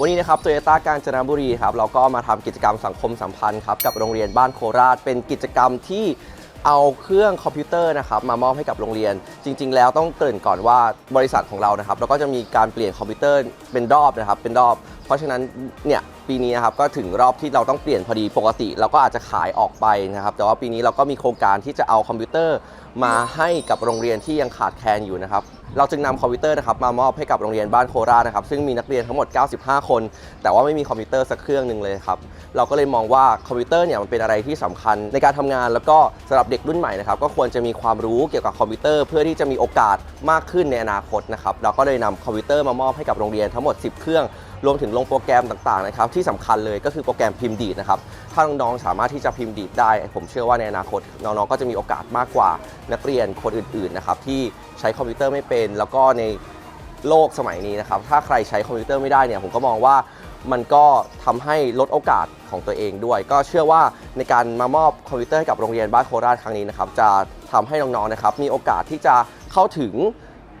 วันนี้นะครับโตโยต้ากาญจนบุรีครับเราก็มาทำกิจกรรมสังคมสัมพันธ์ครับกับโรงเรียนบ้านโคราช เป็นกิจกรรมที่เอาเครื่องคอมพิวเตอร์นะครับมามอบให้กับโรงเรียน จริง ๆ แล้วต้องเกริ่นก่อนว่าบริษัทของเรานะครับเราก็จะมีการเปลี่ยนคอมพิวเตอร์เป็นรอบนะครับเป็นรอบ เพราะฉะนั้นเนี่ยปีนี้นะครับก็ถึงรอบที่เราต้องเปลี่ยนพอดีปกติ เราก็อาจจะขายออกไปนะครับ แต่ว่าปีนี้เราก็มีโครงการที่จะเอาคอมพิวเตอร์มาให้กับโรงเรียนที่ยังขาดแคลนอยู่นะครับ เราจึงนำคอมพิวเตอร์นะครับมามอบให้กับโรงเรียนบ้านโคราชนะครับซึ่งมีนักเรียนทั้งหมด 95 คน แต่ว่าไม่มีคอมพิวเตอร์สักเครื่องหนึ่งเลยครับเราก็เลยมองว่าคอมพิวเตอร์เนี่ยมันเป็นอะไรที่สำคัญในการทำงาน แล้วก็สำหรับเด็กรุ่นใหม่นะครับก็ควรจะมีความรู้เกี่ยวกับคอมพิวเตอร์ เพื่อที่จะมีโอกาสมากขึ้นในอนาคตนะครับเราก็เลยนำคอมพิวเตอร์มามอบให้กับโรงเรียนทั้งหมด 10 เครื่องรวมถึงลงโปรแกรมต่างๆนะครับที่สำคัญเลยก็คือโปรแกรมพิมพ์ดีดนะครับถ้าน้องๆสามารถที่จะพิมพ์ดีดได้ ผมเชื่อว่าในอนาคตน้องๆก็จะมีโอกาสมากกว่านักเรียนคนอื่นๆนะครับที่ใช้คอมพิวเตอร์ไม่เป็น แล้วก็ในโลกสมัยนี้นะครับถ้าใครใช้คอมพิวเตอร์ไม่ได้เนี่ยผมก็มองว่ามันก็ทำให้ลดโอกาสของตัวเองด้วย ก็เชื่อว่าในการมามอบคอมพิวเตอร์ให้กับโรงเรียนบ้านโคราชครั้งนี้นะครับจะทำให้น้องๆนะครับมีโอกาสที่จะเข้าถึง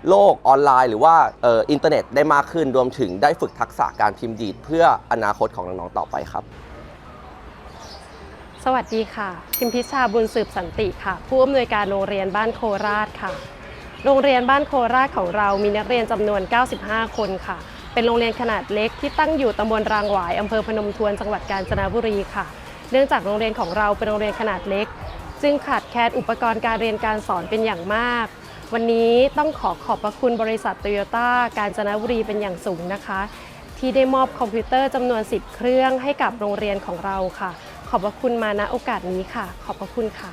โลกออนไลน์หรือว่าอ,อ,อินเทอร์เน็ตได้มากขึ้นรวมถึงได้ฝึกทักษะการพิมพ์ดีดเพื่ออนาคตของน้องๆต่อไปครับ สวัสดีค่ะ พิมพิชาบุญสืบสันติค่ะ ผู้อำนวยการโรงเรียนบ้านโคราชค่ะ โรงเรียนบ้านโคราชของเรามีนักเรียนจำนวน 95 คนค่ะ เป็นโรงเรียนขนาดเล็กที่ตั้งอยู่ตำบลรางหวายอำเภอพนมทวนจังหวัดกาญจนบุรีค่ะ เนื่องจากโรงเรียนของเราเป็นโรงเรียนขนาดเล็ก จึงขาดแคลนอุปกรณ์การเรียนการสอนเป็นอย่างมาก วันนี้ต้องขอขอบพระคุณบริษัทโตโยต้ากาญจนบุรีเป็นอย่างสูงนะคะ ที่ได้มอบคอมพิวเตอร์จำนวน 10 เครื่องให้กับโรงเรียนของเราค่ะ ขอบพระคุณมาณโอกาสนี้ค่ะ ขอบพระคุณค่ะ